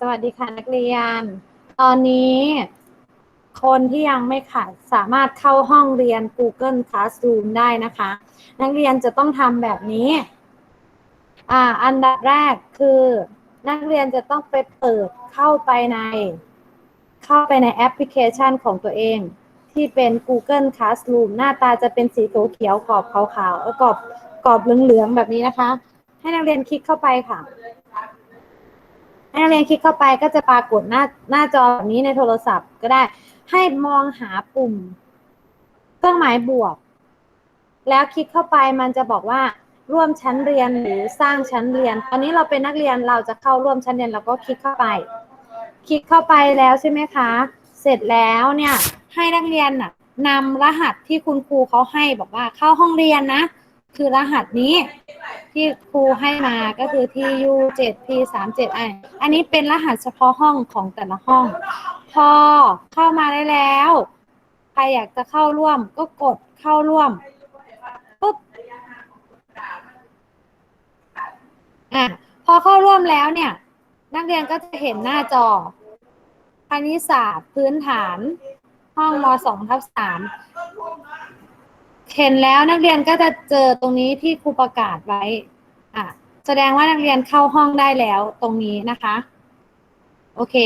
สวัสดีค่ะนักเรียน ตอนนี้ คนที่ยังไม่ค่ะสามารถเข้าห้องเรียน Google Classroom ได้นะคะ นักเรียนจะต้องทำแบบนี้ อ่า อันดับแรกคือ นักเรียนจะต้องไปเปิดเข้าไปใน เข้าไปในแอปพลิเคชันของตัวเอง ที่เป็น Google Classroom หน้าตาจะเป็นสีเขียวๆกรอบขาวๆกรอบกรอบเหลืองๆแบบนี้นะคะ ให้นักเรียนคลิกเข้าไปค่ะ ให้นักเรียนคลิกเข้าไปก็จะปรากฏหน้าหน้าจอแบบนี้ในโทรศัพท์ก็ได้ ให้มองหาปุ่มเครื่องหมายบวก แล้วคลิกเข้าไปมันจะบอกว่าร่วมชั้นเรียนหรือสร้างชั้นเรียน ตอนนี้เราเป็นนักเรียนเราจะเข้าร่วมชั้นเรียนเราก็คลิกเข้าไป คลิกเข้าไปแล้วใช่ไหมคะ เสร็จแล้วเนี่ยให้นักเรียนน่ะนำรหัสที่คุณครูเขาให้บอกว่าเข้าห้องเรียนนะ คือรหัสนี้ ที่ครูให้มาก็คือ TU 7 P 3 7 ไออันนี้เป็นรหัสเฉพาะห้องของแต่ละห้อง พอเข้ามาได้แล้ว ใครอยากจะเข้าร่วมก็กดเข้าร่วมปุ๊บอะพอเข้าร่วมแล้วเนี่ย นักเรียนก็จะเห็นหน้าจอคณิตศาสตร์พื้นฐานห้องม 2 ทับ3 เห็นแล้วนักเรียนก็จะเจอตรงนี้ที่ครูประกาศไว้อะแสดงว่านักเรียนเข้าห้องได้แล้วตรงนี้นะคะ โอเค